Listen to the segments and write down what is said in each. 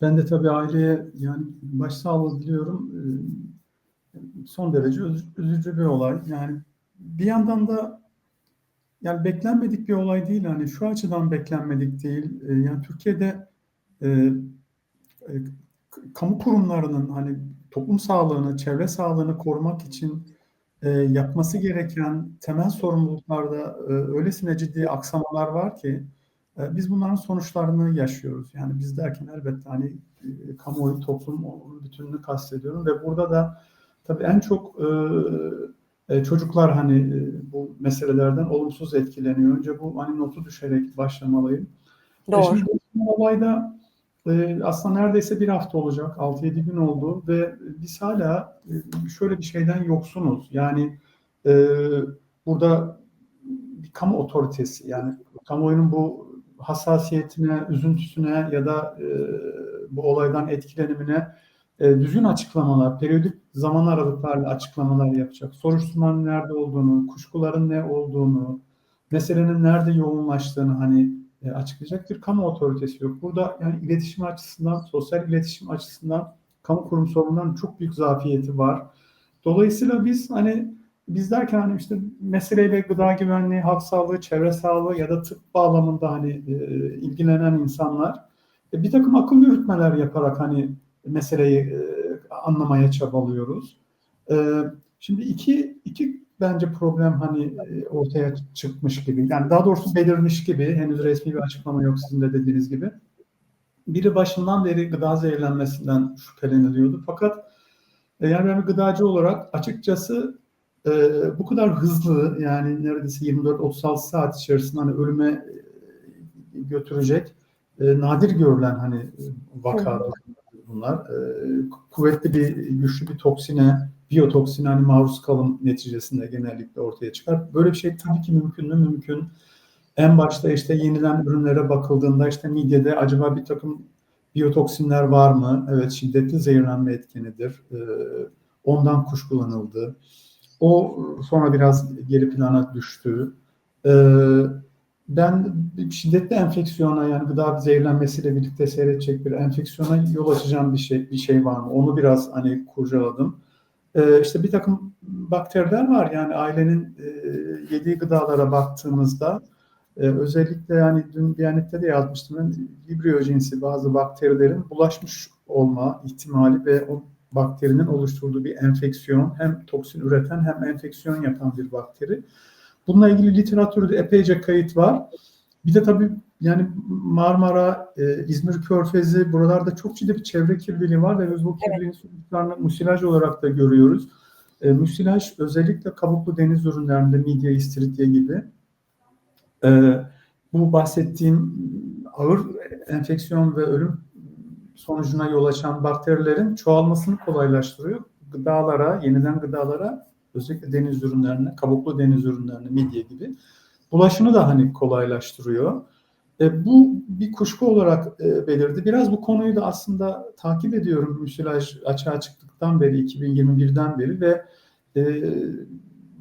Ben de tabii aileye yani başsağlığı diliyorum. Ee, Son derece üz- üzücü bir olay. Yani bir yandan da yani beklenmedik bir olay değil. Hani şu açıdan beklenmedik değil. Ee, Yani Türkiye'de e, e, kamu kurumlarının hani toplum sağlığını, çevre sağlığını korumak için e, yapması gereken temel sorumluluklarda e, öylesine ciddi aksamalar var ki biz bunların sonuçlarını yaşıyoruz. Yani biz derken elbette hani e, kamuoyu, toplum bütününü kastediyorum ve burada da tabii en çok e, e, çocuklar hani e, bu meselelerden olumsuz etkileniyor. Önce bu hani notu düşerek başlamalıyım. E Doğru. şimdi bu olayda e, aslında neredeyse bir hafta olacak, 6-7 gün oldu ve biz hala e, şöyle bir şeyden yoksunuz. Yani e, burada bir kamu otoritesi yani kamuoyunun bu hassasiyetine, üzüntüsüne ya da e, bu olaydan etkilenimine e, düzgün açıklamalar, periyodik zaman aralıklarla açıklamalar yapacak. Soruşturmanın nerede olduğunu, kuşkuların ne olduğunu, meselenin nerede yoğunlaştığını hani e, açıklayacak bir kamu otoritesi yok. Burada yani iletişim açısından, sosyal iletişim açısından kamu kurum sorunlarının çok büyük zafiyeti var. Dolayısıyla biz hani biz derken hani işte meseleyle gıda güvenliği, halk sağlığı, çevre sağlığı ya da tıp bağlamında hani e, ilgilenen insanlar e, bir takım akıl yürütmeler yaparak hani meseleyi e, anlamaya çabalıyoruz. E, şimdi iki iki bence problem hani e, ortaya çıkmış gibi. Yani daha doğrusu belirmiş gibi. Henüz resmi bir açıklama yok sizin de dediğiniz gibi. Biri başından beri gıda zehirlenmesinden şüpheleniliyordu. Fakat e, yani ben bir gıdacı olarak açıkçası e, bu kadar hızlı yani neredeyse 24-36 saat içerisinde hani ölüme e, götürecek e, nadir görülen hani e, vaka bunlar. E, kuvvetli bir güçlü bir toksine biyotoksine hani maruz kalım neticesinde genellikle ortaya çıkar. Böyle bir şey tabii ki mümkün mü? Mümkün. En başta işte yenilen ürünlere bakıldığında işte midyede acaba bir takım biyotoksinler var mı? Evet şiddetli zehirlenme etkenidir. Ee, ondan kuşkulanıldı. O sonra biraz geri plana düştü. Ee, ben şiddetli enfeksiyona yani gıda zehirlenmesiyle birlikte seyredecek bir enfeksiyona yol açacağım bir şey bir şey var mı? Onu biraz hani kurcaladım. Ee, işte bir takım bakteriler var yani ailenin e, yediği gıdalara baktığımızda e, özellikle yani dün Diyanet'te de yazmıştım ben vibrio cinsi bazı bakterilerin bulaşmış olma ihtimali ve o bakterinin oluşturduğu bir enfeksiyon hem toksin üreten hem enfeksiyon yapan bir bakteri. Bununla ilgili literatürde epeyce kayıt var. Bir de tabii yani Marmara, e, İzmir Körfezi buralarda çok ciddi bir çevre kirliliği var ve biz bu kirliliğin sonuçlarını musilaj olarak da görüyoruz. E, musilaj özellikle kabuklu deniz ürünlerinde midye, istiridye gibi e, bu bahsettiğim ağır enfeksiyon ve ölüm sonucuna yol açan bakterilerin çoğalmasını kolaylaştırıyor. Gıdalara, yeniden gıdalara özellikle deniz ürünlerine, kabuklu deniz ürünlerine, midye gibi bulaşını da hani kolaylaştırıyor. E, bu bir kuşku olarak e, belirdi. Biraz bu konuyu da aslında takip ediyorum müsilaj açığa çıktıktan beri 2021'den beri ve e,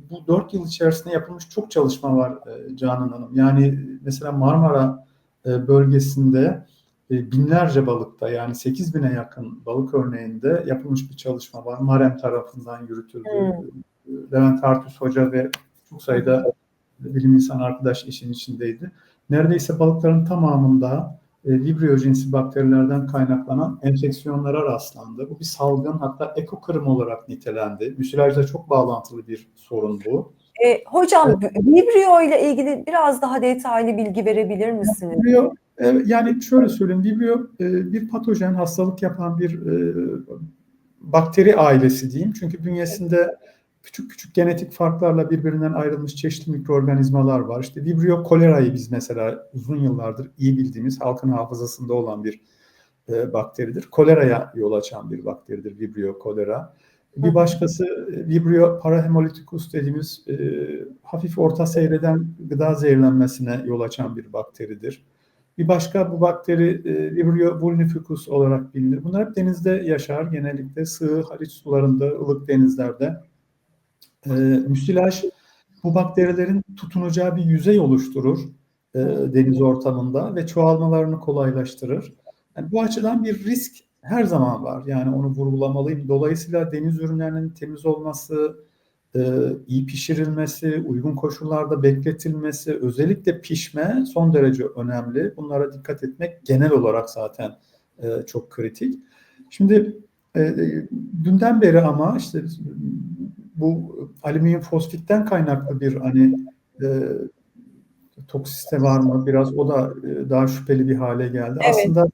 bu dört yıl içerisinde yapılmış çok çalışma var e, Canan Hanım. Yani mesela Marmara e, bölgesinde binlerce balıkta yani 8 bine yakın balık örneğinde yapılmış bir çalışma var. Marem tarafından yürütüldü. Hmm. Levent Artus Hoca ve çok sayıda bilim insanı arkadaş işin içindeydi. Neredeyse balıkların tamamında e, vibrio cinsi bakterilerden kaynaklanan enfeksiyonlara rastlandı. Bu bir salgın hatta ekokırım olarak nitelendi. Müsilajla çok bağlantılı bir sorun bu. E, hocam vibrio ile ilgili biraz daha detaylı bilgi verebilir misiniz? Vibrio, e, yani şöyle söyleyeyim, vibrio e, bir patojen hastalık yapan bir e, bakteri ailesi diyeyim. Çünkü bünyesinde küçük küçük genetik farklarla birbirinden ayrılmış çeşitli mikroorganizmalar var. İşte Vibrio kolerayı biz mesela uzun yıllardır iyi bildiğimiz halkın hafızasında olan bir e, bakteridir. Koleraya yol açan bir bakteridir Vibrio kolera. Bir başkası Vibrio parahemolyticus dediğimiz e, hafif orta seyreden gıda zehirlenmesine yol açan bir bakteridir. Bir başka bu bakteri e, Vibrio vulnificus olarak bilinir. Bunlar hep denizde yaşar. Genellikle sığ, hariç sularında, ılık denizlerde. E, müsilaj bu bakterilerin tutunacağı bir yüzey oluşturur e, deniz ortamında ve çoğalmalarını kolaylaştırır. Yani bu açıdan bir risk her zaman var. Yani onu vurgulamalıyım. Dolayısıyla deniz ürünlerinin temiz olması, e, iyi pişirilmesi, uygun koşullarda bekletilmesi, özellikle pişme son derece önemli. Bunlara dikkat etmek genel olarak zaten e, çok kritik. Şimdi e, e, dünden beri ama işte bu alüminyum fosfitten kaynaklı bir hani e, toksiste var mı? Biraz o da e, daha şüpheli bir hale geldi. Evet. Aslında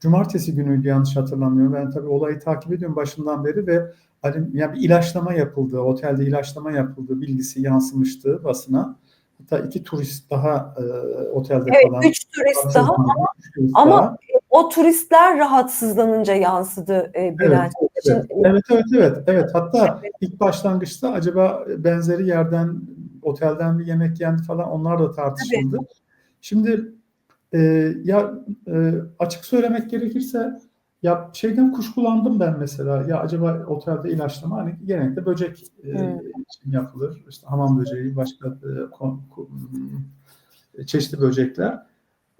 cumartesi günüydü yanlış hatırlamıyorum. Ben tabii olayı takip ediyorum başından beri ve hani yani bir ilaçlama yapıldığı, otelde ilaçlama yapıldığı bilgisi yansımıştı basına. Hatta iki turist daha e, otelde Evet, kalan. üç turist daha Üç turist ama daha. o turistler rahatsızlanınca yansıdı e, Bülent. Evet, Şimdi- evet, evet, evet, evet. Hatta ilk başlangıçta acaba benzeri yerden, otelden bir yemek yendi falan onlar da tartışıldı. Şimdi e, ya e, açık söylemek gerekirse ya şeyden kuşkulandım ben mesela. Ya acaba otelde ilaçlama hani genellikle böcek e, Hmm. için yapılır. İşte hamam böceği, başka e, kon- ko- hmm, çeşitli böcekler.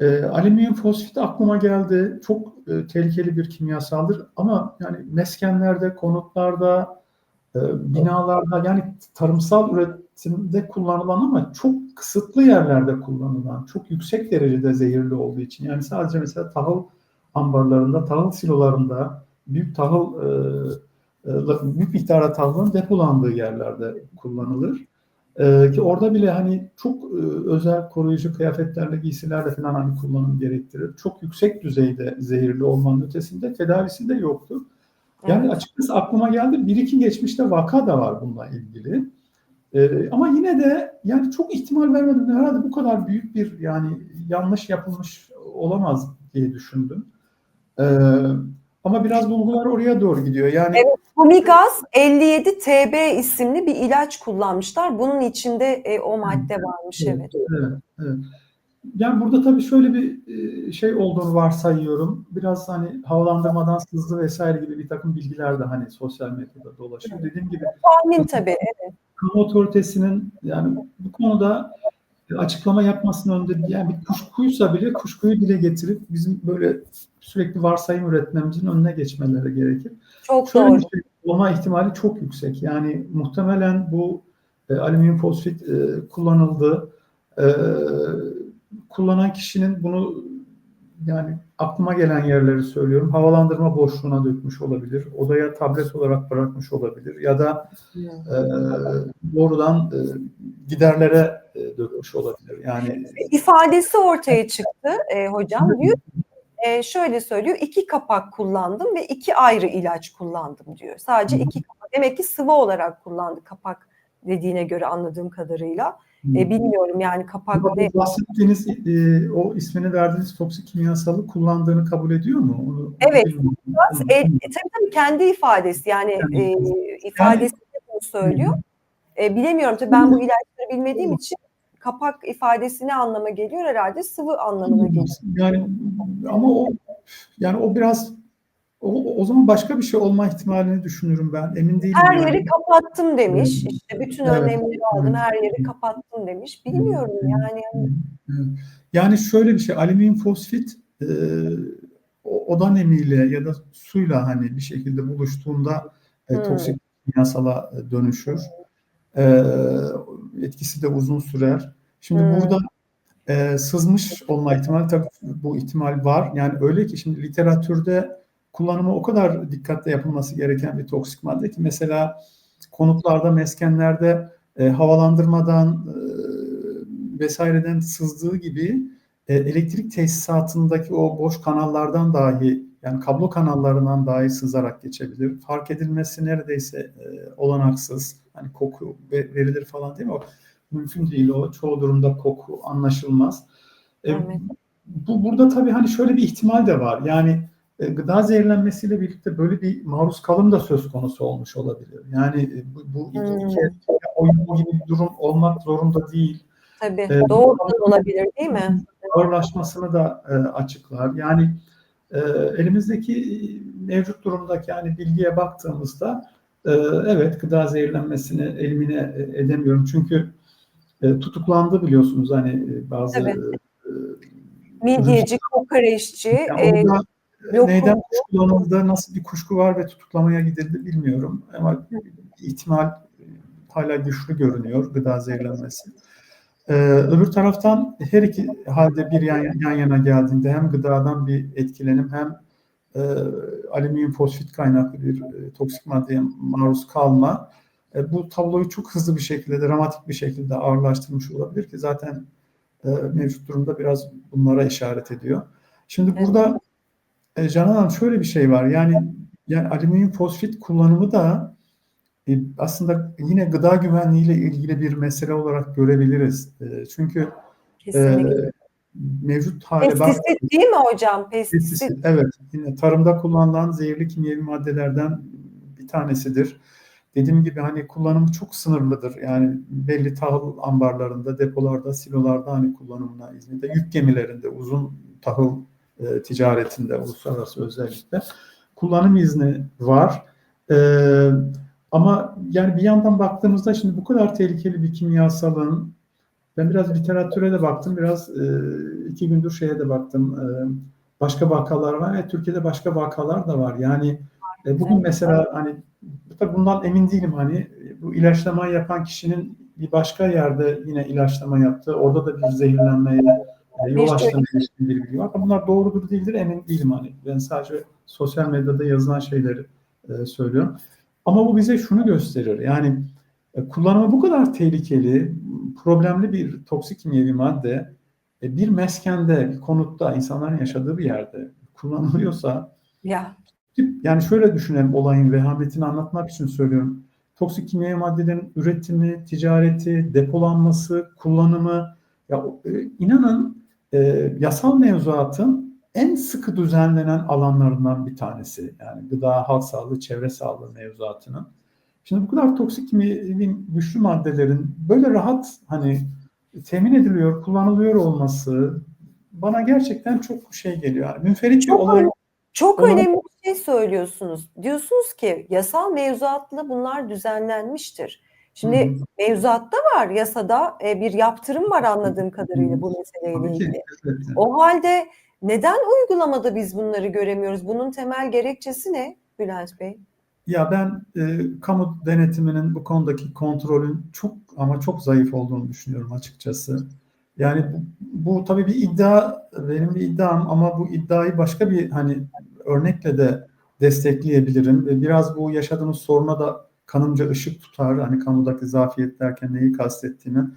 E, alüminyum fosfit aklıma geldi. Çok e, tehlikeli bir kimyasaldır ama yani meskenlerde, konutlarda, e, binalarda yani tarımsal üretimde kullanılan ama çok kısıtlı yerlerde kullanılan, çok yüksek derecede zehirli olduğu için yani sadece mesela tahıl ambarlarında, tahıl silolarında büyük tahıl e, e, büyük miktarda tahılın depolandığı yerlerde kullanılır. Ee, ki orada bile hani çok e, özel koruyucu kıyafetlerle, giysilerle falan hani kullanım gerektirir. Çok yüksek düzeyde zehirli olmanın ötesinde tedavisi de yoktur. Yani Evet. açıkçası aklıma geldi bir iki geçmişte vaka da var bununla ilgili. Ee, ama yine de yani çok ihtimal vermedim. Herhalde bu kadar büyük bir yani yanlış yapılmış olamaz diye düşündüm. Ee, ama biraz bulgular oraya doğru gidiyor. Yani Evet. Fumigaz 57 TB isimli bir ilaç kullanmışlar. Bunun içinde e, o madde varmış evet. Evet, evet. Yani burada tabii şöyle bir e, şey olduğunu varsayıyorum. Biraz hani havalandırmadan sızdı vesaire gibi bir takım bilgiler de hani sosyal medyada dolaşıyor. Dediğim gibi Tahmin tabii. evet. kamu otoritesinin yani bu konuda açıklama yapmasının önünde yani bir kuşkuysa bile kuşkuyu dile getirip bizim böyle sürekli varsayım üretmemizin önüne geçmeleri gerekir. Çok Şöyle doğru. bir şey olma ihtimali çok yüksek. Yani muhtemelen bu e, alüminyum fosfit e, kullanıldı. E, kullanan kişinin bunu yani aklıma gelen yerleri söylüyorum. Havalandırma boşluğuna dökmüş olabilir. Odaya tablet olarak bırakmış olabilir. Ya da e, doğrudan e, giderlere e, dökmüş olabilir. Yani ifadesi ortaya çıktı e, hocam. Diyor e, şöyle söylüyor. iki kapak kullandım ve iki ayrı ilaç kullandım diyor. Sadece iki kapak. Demek ki sıvı olarak kullandı kapak dediğine göre anladığım kadarıyla. E, bilmiyorum yani kapak ne? bahsettiğiniz e, o ismini verdiğiniz toksik kimyasalı kullandığını kabul ediyor mu? Onu Evet, bilmiyorum. E, e, tabii tabii kendi ifadesi yani Kendi e, ifadesi. ifadesi bunu söylüyor. E, bilemiyorum tabii ben bu ilaçları bilmediğim için kapak ifadesi ne anlama geliyor herhalde sıvı anlamına geliyor. Yani ama o yani o biraz o, o zaman başka bir şey olma ihtimalini düşünürüm ben. Emin değilim. Her yani. yeri kapattım demiş. Evet. İşte bütün Evet. önlemleri aldım. Evet. Her yeri kapattım demiş. Bilmiyorum yani. Evet. Yani şöyle bir şey, alüminyum fosfit e, oda nemiyle ya da suyla hani bir şekilde buluştuğunda e, Hmm. toksik kimyasala e, dönüşür. E, etkisi de uzun sürer. Şimdi Hmm. burada e, sızmış olma ihtimali tabii bu ihtimal var. Yani öyle ki şimdi literatürde kullanımı o kadar dikkatle yapılması gereken bir toksik madde ki mesela konutlarda, meskenlerde e, havalandırmadan e, vesaireden sızdığı gibi e, elektrik tesisatındaki o boş kanallardan dahi yani kablo kanallarından dahi sızarak geçebilir. Fark edilmesi neredeyse e, olanaksız. Hani koku ve- verilir falan değil mi? O mümkün değil o. Çoğu durumda koku anlaşılmaz. E, Evet. bu burada tabii hani şöyle bir ihtimal de var. Yani gıda zehirlenmesiyle birlikte böyle bir maruz kalım da söz konusu olmuş olabilir. Yani e, bu, bu iki, Hmm. iki oyun gibi bir durum olmak zorunda değil. Tabii. E, Doğrudan olabilir değil mi? Ağırlaşmasını da e, açıklar. Yani e, elimizdeki mevcut durumdaki yani bilgiye baktığımızda e, evet gıda zehirlenmesini elimine e, edemiyorum. Çünkü e, tutuklandı biliyorsunuz hani e, bazı Tabii. e, Midyeci, kokoreççi, yani e, orada Yok, neyden kuşkulanıldı, nasıl bir kuşku var ve tutuklamaya gidildi bilmiyorum. Ama ihtimal e, hala güçlü görünüyor gıda zehirlenmesi. Ee, öbür taraftan her iki halde bir yan, yan yana geldiğinde hem gıdadan bir etkilenim hem e, alüminyum fosfit kaynaklı bir e, toksik maddeye maruz kalma e, bu tabloyu çok hızlı bir şekilde, dramatik bir şekilde ağırlaştırmış olabilir ki zaten e, mevcut durumda biraz bunlara işaret ediyor. Şimdi burada e, Canan Hanım şöyle bir şey var. Yani yani alüminyum fosfit kullanımı da e, aslında yine gıda güvenliği ile ilgili bir mesele olarak görebiliriz. E, çünkü Kesinlikle. e, mevcut hale bak Pestisit değil mi hocam? Pestisit. Pestisit, evet. Yine tarımda kullanılan zehirli kimyevi maddelerden bir tanesidir. Dediğim gibi hani kullanımı çok sınırlıdır. Yani belli tahıl ambarlarında, depolarda, silolarda hani kullanımına İzmir'de, yük gemilerinde, uzun tahıl e, ticaretinde, uluslararası özellikle kullanım izni var. E, ama yani bir yandan baktığımızda şimdi bu kadar tehlikeli bir kimyasalın ben biraz literatüre de baktım, biraz e, iki gündür şeye de baktım. E, başka vakalar var ve Türkiye'de başka vakalar da var. Yani e, bugün mesela hani tabii bundan emin değilim hani bu ilaçlamayı yapan kişinin bir başka yerde yine ilaçlama yaptı. Orada da bir zehirlenmeye e, yol Bir açtığına ilişkin bir bilgi var. Ama bunlar doğrudur değildir emin değilim hani. Ben sadece sosyal medyada yazılan şeyleri e, söylüyorum. Ama bu bize şunu gösterir. Yani e, kullanımı bu kadar tehlikeli, problemli bir toksik kimyevi madde e, bir meskende, bir konutta, insanların yaşadığı bir yerde kullanılıyorsa Ya yani şöyle düşünelim olayın vehametini anlatmak için söylüyorum. Toksik kimyevi maddelerin üretimi, ticareti, depolanması, kullanımı ya e, inanın e, yasal mevzuatın en sıkı düzenlenen alanlarından bir tanesi. Yani gıda, halk sağlığı, çevre sağlığı mevzuatının. Şimdi bu kadar toksik kimyevi güçlü maddelerin böyle rahat hani temin ediliyor, kullanılıyor olması bana gerçekten çok şey geliyor. Yani münferit Çok olay. çok Ona- önemli bir şey söylüyorsunuz. Diyorsunuz ki yasal mevzuatla bunlar düzenlenmiştir. Şimdi Hı hı. mevzuatta var, yasada e, bir yaptırım var anladığım kadarıyla bu meseleyle ilgili. O halde neden uygulamada biz bunları göremiyoruz? Bunun temel gerekçesi ne Bülent Bey? Ya ben e, kamu denetiminin bu konudaki kontrolün çok ama çok zayıf olduğunu düşünüyorum açıkçası. Yani bu, bu tabii bir iddia, benim bir iddiam ama bu iddiayı başka bir hani örnekle de destekleyebilirim. Biraz bu yaşadığımız soruna da kanımca ışık tutar. Hani kamudaki zafiyet derken neyi kastettiğimi.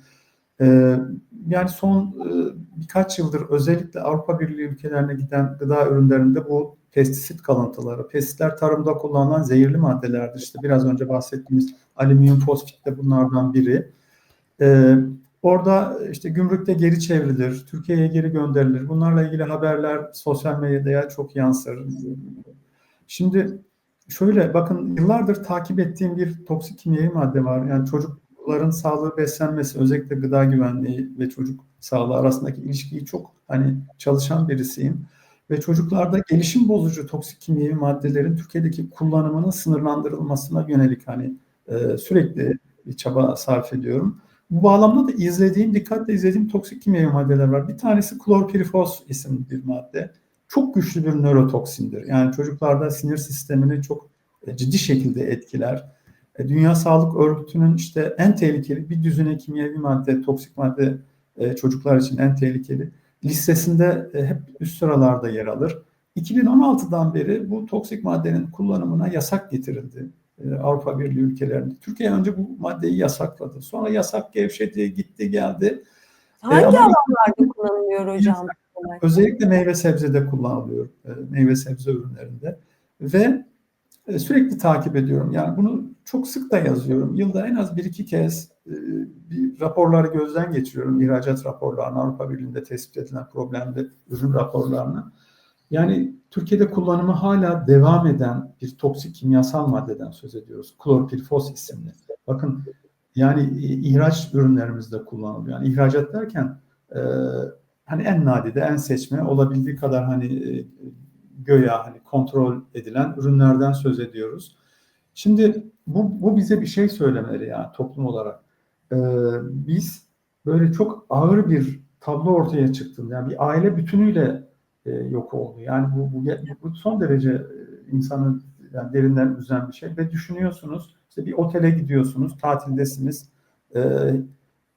Ee, yani son e, birkaç yıldır özellikle Avrupa Birliği ülkelerine giden gıda ürünlerinde bu pestisit kalıntıları, pestisitler tarımda kullanılan zehirli maddelerdir. İşte biraz önce bahsettiğimiz alüminyum fosfit de bunlardan biri. Ee, orada işte gümrükte geri çevrilir, Türkiye'ye geri gönderilir. Bunlarla ilgili haberler sosyal medyaya çok yansır. Şimdi şöyle bakın yıllardır takip ettiğim bir toksik kimyevi madde var. Yani çocukların sağlığı beslenmesi özellikle gıda güvenliği ve çocuk sağlığı arasındaki ilişkiyi çok hani çalışan birisiyim. Ve çocuklarda gelişim bozucu toksik kimyevi maddelerin Türkiye'deki kullanımının sınırlandırılmasına yönelik hani e, sürekli bir çaba sarf ediyorum. Bu bağlamda da izlediğim, dikkatle izlediğim toksik kimyevi maddeler var. Bir tanesi klorpirifos isimli bir madde. Çok güçlü bir nörotoksindir. Yani çocuklarda sinir sistemini çok e, ciddi şekilde etkiler. E, Dünya Sağlık Örgütü'nün işte en tehlikeli bir düzine kimyevi madde, toksik madde e, çocuklar için en tehlikeli listesinde hep üst sıralarda yer alır. 2016'dan beri bu toksik maddenin kullanımına yasak getirildi Avrupa Birliği ülkelerinde. Türkiye önce bu maddeyi yasakladı. Sonra yasak gevşedi, gitti, geldi. Hangi ama- alanlarda kullanılıyor hocam? Özellikle meyve sebzede kullanılıyor. e, Meyve sebze ürünlerinde. Ve e, sürekli takip ediyorum. Yani bunu çok sık da yazıyorum. Yılda en az bir iki kez e, bir raporları gözden geçiriyorum. İhracat raporlarını, Avrupa Birliği'nde tespit edilen problemli ürün raporlarını. Yani Türkiye'de kullanımı hala devam eden bir toksik kimyasal maddeden söz ediyoruz. Klorpirifos isimli. Bakın yani ihraç ürünlerimizde kullanılıyor. Yani ihracat derken hani en nadide, en seçme olabildiği kadar hani e, göya hani kontrol edilen ürünlerden söz ediyoruz. Şimdi bu, bu bize bir şey söylemeli yani toplum olarak. Ee, biz böyle çok ağır bir tablo ortaya çıktığında yani bir aile bütünüyle e, yok oldu. Yani bu, bu, bu son derece e, insanı yani derinden üzen bir şey ve düşünüyorsunuz işte bir otele gidiyorsunuz, tatildesiniz. E,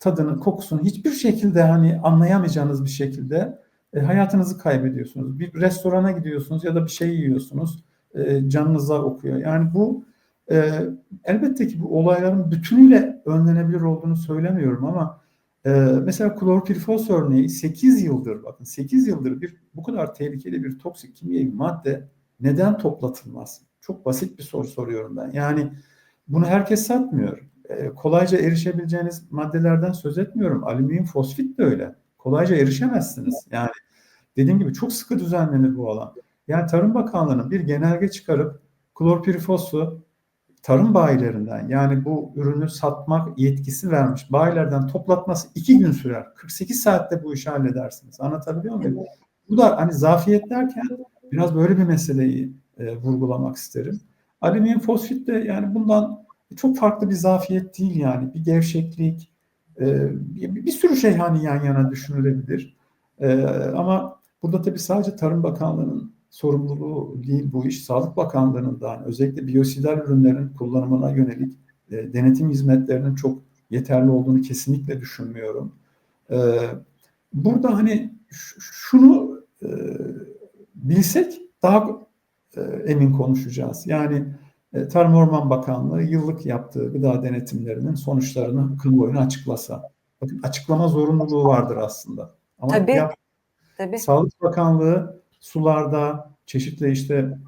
tadını, kokusunu hiçbir şekilde hani anlayamayacağınız bir şekilde e, hayatınızı kaybediyorsunuz. Bir restorana gidiyorsunuz ya da bir şey yiyorsunuz. E, canınıza okuyor. Yani bu e, elbette ki bu olayların bütünüyle önlenebilir olduğunu söylemiyorum ama e, mesela klorpirifos örneği 8 yıldır bakın 8 yıldır bir bu kadar tehlikeli bir toksik kimyevi madde neden toplatılmaz? Çok basit bir soru soruyorum ben. Yani bunu herkes satmıyor. E, kolayca erişebileceğiniz maddelerden söz etmiyorum. Alüminyum fosfit de öyle. Kolayca erişemezsiniz. Yani dediğim gibi çok sıkı düzenlenir bu alan. Yani Tarım Bakanlığı'nın bir genelge çıkarıp klorpirifosu tarım bayilerinden yani bu ürünü satmak yetkisi vermiş bayilerden toplatması iki gün sürer. 48 saatte bu işi halledersiniz. Anlatabiliyor muyum? Bu da hani zafiyet derken biraz böyle bir meseleyi e, vurgulamak isterim. Alüminyum fosfit de yani bundan çok farklı bir zafiyet değil yani. Bir gevşeklik, e, bir, sürü şey hani yan yana düşünülebilir. E, ama burada tabii sadece Tarım Bakanlığı'nın sorumluluğu değil bu iş. Sağlık Bakanlığı'ndan özellikle biyosidal ürünlerin kullanımına yönelik e, denetim hizmetlerinin çok yeterli olduğunu kesinlikle düşünmüyorum. Burada hani şunu bilsek daha emin konuşacağız. Yani Tarım Orman Bakanlığı yıllık yaptığı gıda denetimlerinin sonuçlarını kamuoyuna açıklasa. Bakın açıklama zorunluluğu vardır aslında. Ama Tabii. Yap, Tabii. Sağlık Bakanlığı sularda çeşitli işte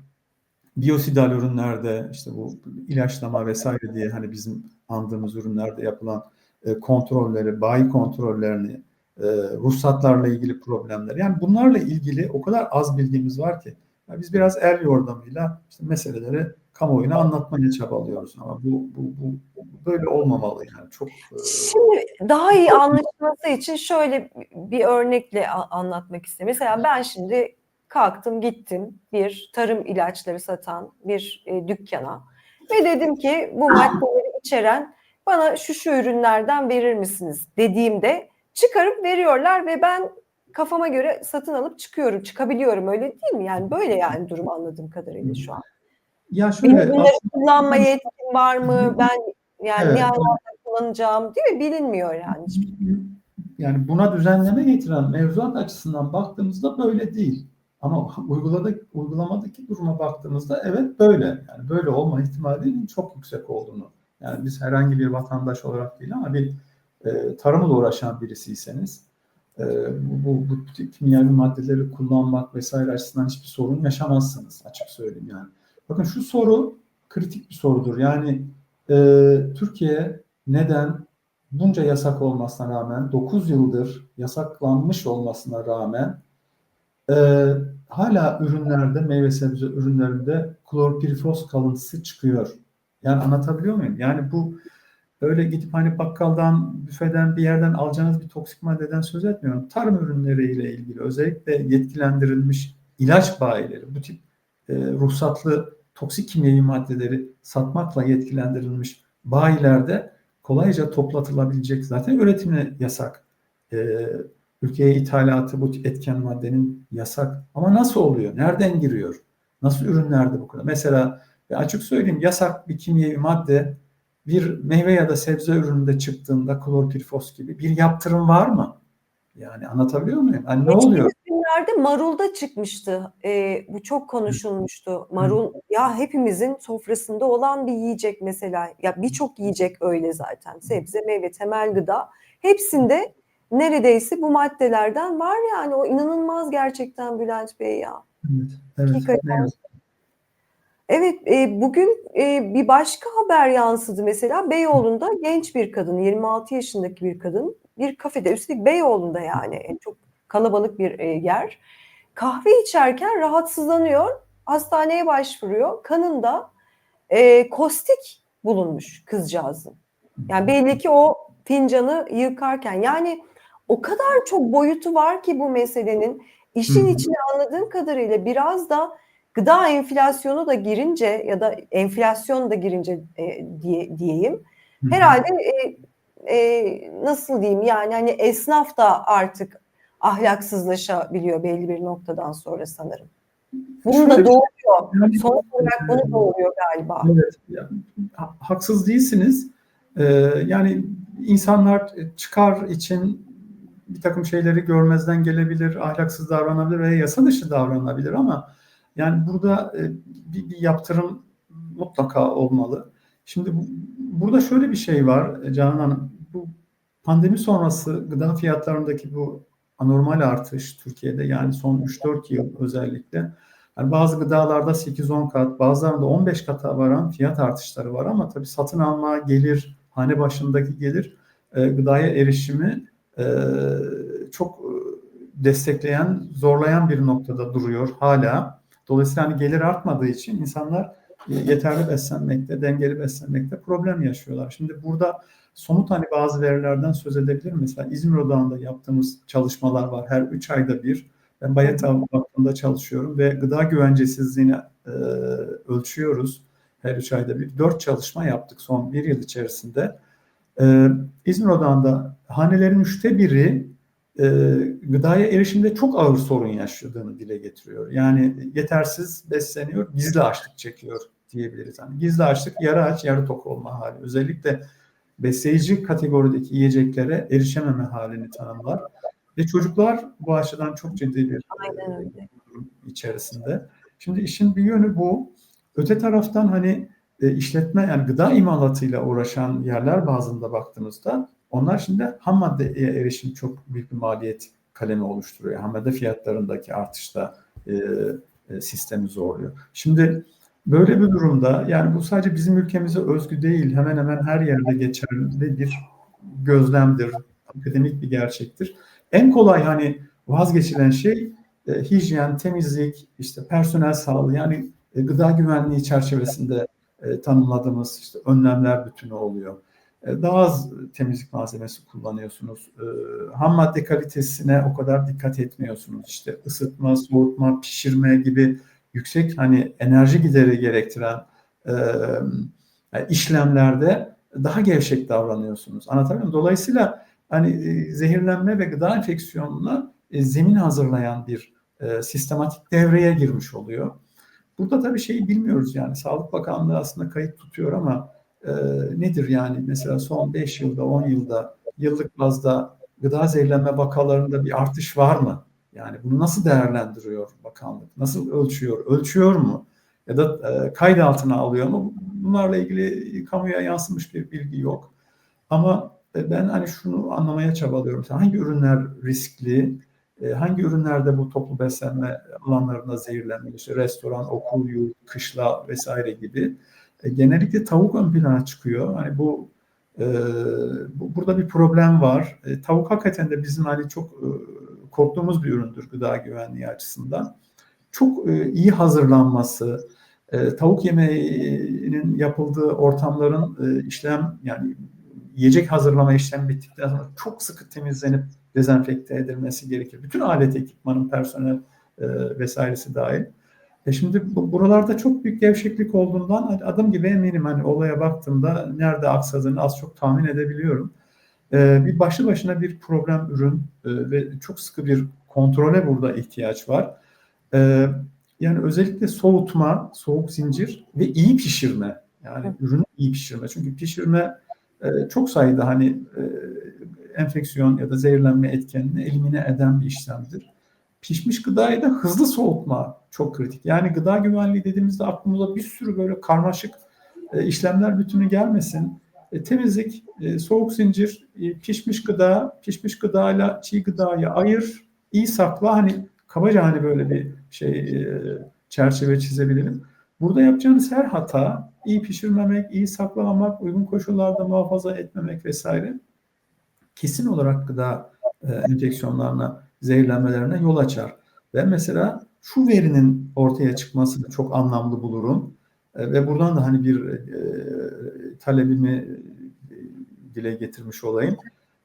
biyosidal ürünlerde işte bu ilaçlama vesaire diye hani bizim andığımız ürünlerde yapılan e, kontrolleri, bayi kontrollerini, e, ruhsatlarla ilgili problemler. Yani bunlarla ilgili o kadar az bilgimiz var ki yani biz biraz el yordamıyla işte meseleleri kamuoyuna anlatmaya çabalıyoruz ama bu, bu, bu böyle olmamalı yani çok. E, Şimdi daha iyi anlaşılması için şöyle bir örnekle anlatmak istiyorum. Mesela ben şimdi kalktım gittim bir tarım ilaçları satan bir e, dükkana ve dedim ki bu maddeleri içeren bana şu şu ürünlerden verir misiniz dediğimde çıkarıp veriyorlar ve ben kafama göre satın alıp çıkıyorum, çıkabiliyorum öyle değil mi? Yani böyle yani durum anladığım kadarıyla şu an. Ya şöyle Benim bunları kullanma yetkim var mı? Ben yani Evet. ne anlamda kullanacağım değil mi? Bilinmiyor yani. yani buna düzenleme getiren mevzuat açısından baktığımızda böyle değil. Ama uyguladık, uygulamadaki duruma baktığımızda evet böyle. Yani böyle olma ihtimalinin çok yüksek olduğunu. Yani biz herhangi bir vatandaş olarak değil ama bir e, tarımla uğraşan birisiyseniz e, bu, bu, bu kimyevi maddeleri kullanmak vesaire açısından hiçbir sorun yaşamazsınız açık söyleyeyim yani. Bakın şu soru kritik bir sorudur. Yani e, Türkiye neden bunca yasak olmasına rağmen 9 yıldır yasaklanmış olmasına rağmen e, hala ürünlerde meyve sebze ürünlerinde klorpirifos kalıntısı çıkıyor. Yani anlatabiliyor muyum? Yani bu öyle gidip hani bakkaldan, büfeden bir yerden alacağınız bir toksik maddeden söz etmiyorum. Tarım ürünleriyle ilgili özellikle yetkilendirilmiş ilaç bayileri bu tip e, ruhsatlı toksik kimyevi maddeleri satmakla yetkilendirilmiş bayilerde kolayca toplatılabilecek zaten üretimi yasak. E, ülkeye ithalatı bu etken maddenin yasak. Ama nasıl oluyor? Nereden giriyor? Nasıl ürünlerde bu kadar? Mesela açık söyleyeyim yasak bir kimyevi madde bir meyve ya da sebze ürününde çıktığında klorpirifos gibi bir yaptırım var mı? Yani anlatabiliyor muyum? Yani ne oluyor? Günlerde marulda çıkmıştı. Ee, bu çok konuşulmuştu. Marul ya hepimizin sofrasında olan bir yiyecek mesela. Ya birçok yiyecek öyle zaten. Sebze, meyve, temel gıda. Hepsinde neredeyse bu maddelerden var yani. O inanılmaz gerçekten Bülent Bey ya. Evet, evet. Hakikaten. evet. Evet, e, bugün e, bir başka haber yansıdı mesela Beyoğlu'nda genç bir kadın, 26 yaşındaki bir kadın bir kafede, üstelik Beyoğlu'nda yani e, çok kalabalık bir e, yer. Kahve içerken rahatsızlanıyor, hastaneye başvuruyor. Kanında e, kostik bulunmuş kızcağızın. Yani belli ki o fincanı yıkarken yani o kadar çok boyutu var ki bu meselenin. İşin içine anladığım kadarıyla biraz da gıda enflasyonu da girince ya da enflasyon da girince e, diye diyeyim. Herhalde e, e, nasıl diyeyim yani hani esnaf da artık ahlaksızlaşabiliyor belli bir noktadan sonra sanırım. Bunu da şey- doğuruyor. Yani- Sonuç olarak bunu doğuruyor galiba. Evet, ya, ha- haksız değilsiniz. Ee, yani insanlar çıkar için bir takım şeyleri görmezden gelebilir, ahlaksız davranabilir veya yasa dışı davranabilir ama yani burada e, bir, bir yaptırım mutlaka olmalı. Şimdi bu- burada şöyle bir şey var Canan Hanım. Bu pandemi sonrası gıda fiyatlarındaki bu anormal artış Türkiye'de yani son 3-4 yıl özellikle yani bazı gıdalarda 8-10 kat, bazılarında 15 kata varan fiyat artışları var ama tabii satın alma gelir, hane başındaki gelir e, gıdaya erişimi e, çok e, destekleyen, zorlayan bir noktada duruyor hala. Dolayısıyla hani gelir artmadığı için insanlar yeterli beslenmekte, dengeli beslenmekte problem yaşıyorlar. Şimdi burada somut hani bazı verilerden söz edebilirim. Mesela İzmir Odağı'nda yaptığımız çalışmalar var. Her 3 ayda bir ben Bayat Vakfı'nda çalışıyorum ve gıda güvencesizliğini e, ölçüyoruz. Her 3 ayda bir. 4 çalışma yaptık son bir yıl içerisinde. E, İzmir Odağı'nda hanelerin üçte biri e, gıdaya erişimde çok ağır sorun yaşadığını dile getiriyor. Yani yetersiz besleniyor, gizli açlık çekiyor diyebiliriz. Yani gizli açlık yarı aç yarı tok olma hali. Özellikle besleyici kategorideki yiyeceklere erişememe halini tanımlar. Ve çocuklar bu açıdan çok ciddi bir durum içerisinde. Şimdi işin bir yönü bu. Öte taraftan hani e, işletme yani gıda imalatıyla uğraşan yerler bazında baktığınızda onlar şimdi ham maddeye erişim çok büyük bir maliyet kalemi oluşturuyor. Ham madde fiyatlarındaki artışta e, e, sistemi zorluyor. Şimdi böyle bir durumda yani bu sadece bizim ülkemize özgü değil hemen hemen her yerde geçerli bir gözlemdir. Akademik bir gerçektir. En kolay hani vazgeçilen şey e, hijyen, temizlik, işte personel sağlığı yani e, gıda güvenliği çerçevesinde e, tanımladığımız işte önlemler bütünü oluyor. E, daha az temizlik malzemesi kullanıyorsunuz. E, ham madde kalitesine o kadar dikkat etmiyorsunuz. İşte ısıtma, soğutma, pişirme gibi yüksek hani enerji gideri gerektiren e, işlemlerde daha gevşek davranıyorsunuz. Anlatabiliyor muyum? Dolayısıyla hani zehirlenme ve gıda enfeksiyonuna zemin hazırlayan bir sistematik devreye girmiş oluyor. Burada tabii şeyi bilmiyoruz yani Sağlık Bakanlığı aslında kayıt tutuyor ama e, nedir yani mesela son 5 yılda 10 yılda yıllık bazda gıda zehirlenme vakalarında bir artış var mı? Yani bunu nasıl değerlendiriyor bakanlık? Nasıl ölçüyor? Ölçüyor mu? Ya da e, kayıt altına alıyor mu? Bunlarla ilgili kamuya yansımış bir bilgi yok. Ama e, ben hani şunu anlamaya çabalıyorum. Hangi ürünler riskli? E, hangi ürünlerde bu toplu beslenme alanlarında zehirlenme, işte restoran, okul, yurt, kışla vesaire gibi. E, genellikle tavuk ön plana çıkıyor. Hani bu, e, bu burada bir problem var. E, tavuk hakikaten de bizim hani çok e, korktuğumuz bir üründür gıda güvenliği açısından. Çok e, iyi hazırlanması, e, tavuk yemeğinin yapıldığı ortamların e, işlem yani yiyecek hazırlama işlemi bittikten sonra çok sıkı temizlenip dezenfekte edilmesi gerekir. Bütün alet ekipmanın personel e, vesairesi dahil. E şimdi bu, buralarda çok büyük gevşeklik olduğundan adım gibi eminim hani olaya baktığımda nerede aksadığını az çok tahmin edebiliyorum. E, bir başlı başına bir problem ürün e, ve çok sıkı bir kontrole burada ihtiyaç var. E, yani özellikle soğutma, soğuk zincir ve iyi pişirme. Yani Hı. ürünü iyi pişirme. Çünkü pişirme e, çok sayıda hani e, enfeksiyon ya da zehirlenme etkenini elimine eden bir işlemdir. Pişmiş gıdayı da hızlı soğutma çok kritik. Yani gıda güvenliği dediğimizde aklımıza bir sürü böyle karmaşık e, işlemler bütünü gelmesin. E, temizlik, e, soğuk zincir, e, pişmiş gıda, pişmiş gıdayla çiğ gıdayı ayır, iyi sakla. Hani kabaca hani böyle bir şey e, çerçeve çizebilirim. Burada yapacağınız her hata iyi pişirmemek, iyi saklamamak, uygun koşullarda muhafaza etmemek vesaire kesin olarak gıda e, enfeksiyonlarına, zehirlenmelerine yol açar. Ben mesela şu verinin ortaya çıkmasını çok anlamlı bulurum. E, ve buradan da hani bir e, talebimi e, dile getirmiş olayım.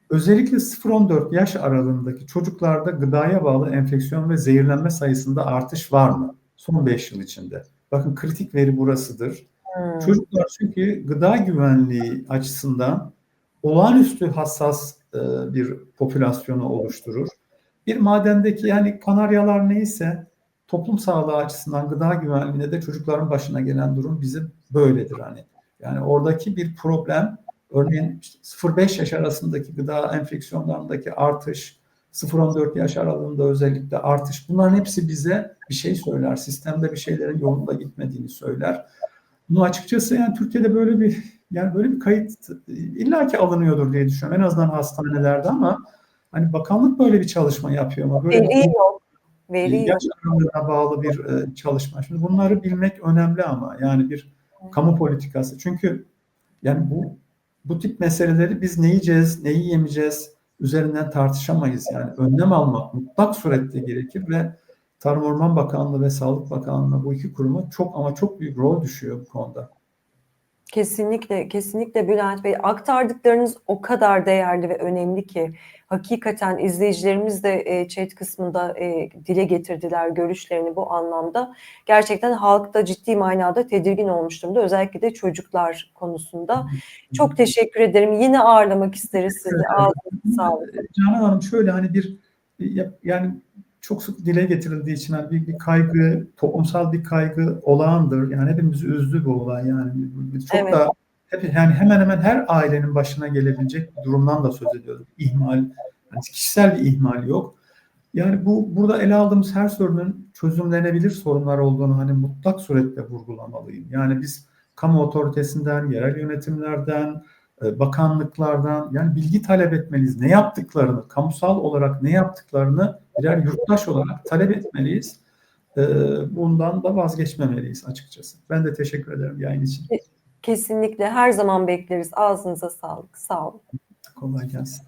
Özellikle 0-14 yaş aralığındaki çocuklarda gıdaya bağlı enfeksiyon ve zehirlenme sayısında artış var mı? Son 5 yıl içinde. Bakın kritik veri burasıdır. Hmm. Çocuklar çünkü gıda güvenliği açısından olağanüstü hassas e, bir popülasyonu oluşturur. bir madendeki yani kanaryalar neyse toplum sağlığı açısından gıda güvenliğinde de çocukların başına gelen durum bizim böyledir hani. Yani oradaki bir problem örneğin işte 0-5 yaş arasındaki gıda enfeksiyonlarındaki artış, 0-14 yaş aralığında özellikle artış bunların hepsi bize bir şey söyler. Sistemde bir şeylerin yolunda gitmediğini söyler. Bunu açıkçası yani Türkiye'de böyle bir yani böyle bir kayıt illaki alınıyordur diye düşünüyorum. En azından hastanelerde ama hani bakanlık böyle bir çalışma yapıyor mu? Böyle Veri bir yok. Veri yaş aralığına bağlı bir e, çalışma. Şimdi bunları bilmek önemli ama yani bir kamu politikası. Çünkü yani bu bu tip meseleleri biz ne yiyeceğiz, neyi yemeyeceğiz üzerinden tartışamayız. Yani önlem almak mutlak surette gerekir ve Tarım Orman Bakanlığı ve Sağlık Bakanlığı bu iki kuruma çok ama çok büyük rol düşüyor bu konuda. Kesinlikle, kesinlikle Bülent Bey. Aktardıklarınız o kadar değerli ve önemli ki hakikaten izleyicilerimiz de e, chat kısmında e, dile getirdiler görüşlerini bu anlamda. Gerçekten halk da ciddi manada tedirgin olmuş durumda. Özellikle de çocuklar konusunda. Çok teşekkür ederim. Yine ağırlamak isteriz sizi. Ağzınıza sağlık. Canan Hanım şöyle hani bir yani çok sık dile getirildiği için hani bir, bir kaygı, toplumsal bir kaygı olağandır. Yani hepimizi üzdü bu olay yani. Çok Evet. da hep, yani hemen hemen her ailenin başına gelebilecek bir durumdan da söz ediyoruz. İhmal, yani kişisel bir ihmal yok. Yani bu burada ele aldığımız her sorunun çözümlenebilir sorunlar olduğunu hani mutlak surette vurgulamalıyım. Yani biz kamu otoritesinden, yerel yönetimlerden, e, bakanlıklardan yani bilgi talep etmeliyiz. Ne yaptıklarını, kamusal olarak ne yaptıklarını birer yurttaş olarak talep etmeliyiz. E, Bundan da vazgeçmemeliyiz açıkçası. Ben de teşekkür ederim yayın için. Kesinlikle her zaman bekleriz. Ağzınıza sağlık. Sağ olun. Kolay gelsin.